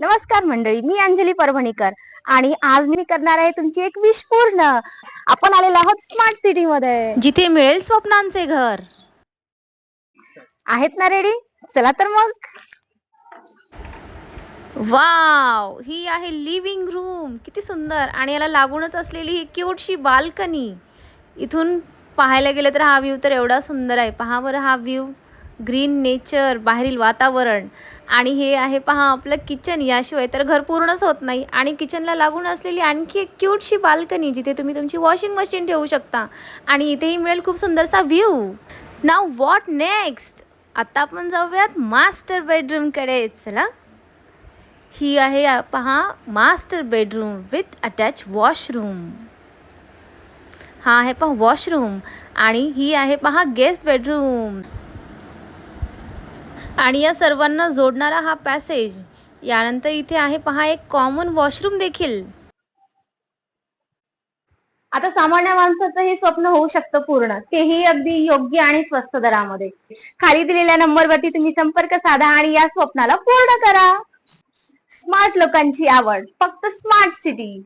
नमस्कार मंडळी मी अंजली परभणीकर आणि आज मी करणार आहे तुमची एक विश पूर्ण. आपण आलेलो आहोत स्मार्ट सिटी मध्ये. जिथे मिळेल स्वप्नांचे घर. आहेत ना रेडी चला तर मग. वाव ही आहे लिव्हिंग रूम किती सुंदर. आणि याला लागूनच असलेली ही क्यूटशी बाल्कनी इथून पाहायला गेलं तर हा व्ह्यू तर एवढा सुंदर आहे. पहा बरं हा व्ह्यू ग्रीन नेचर बाहेरील वातावरण. आणि हे आहे पहा आपलं किचन. याशिवाय तर घर पूर्णच होत नाही. आणि किचनला लागून असलेली आणखी एक क्यूटशी बाल्कनी जिथे तुम्ही तुमची वॉशिंग मशीन ठेवू शकता. आणि इथेही मिळेल खूप सुंदरसा व्ह्यू. नाव वॉट नेक्स्ट आता आपण जाऊयात मास्टर बेडरूमकडे चला. ही आहे पहा master bedroom with attach washroom. हा आहे पहा वॉशरूम. आणि ही आहे पहा गेस्ट बेडरूम. आणि या सर्वांना जोडणारा हा पॅसेज यानंतर इथे आहे. पहा एक कॉमन वॉशरूम देखील. आता सामान्य माणसाचं हे स्वप्न होऊ शकतं पूर्ण. तेही अगदी योग्य आणि स्वस्त दरामध्ये. खाली दिलेल्या नंबरवरती तुम्ही संपर्क साधा आणि या स्वप्नाला पूर्ण करा. स्मार्ट लोकांची आवड. फक्त स्मार्ट सिटी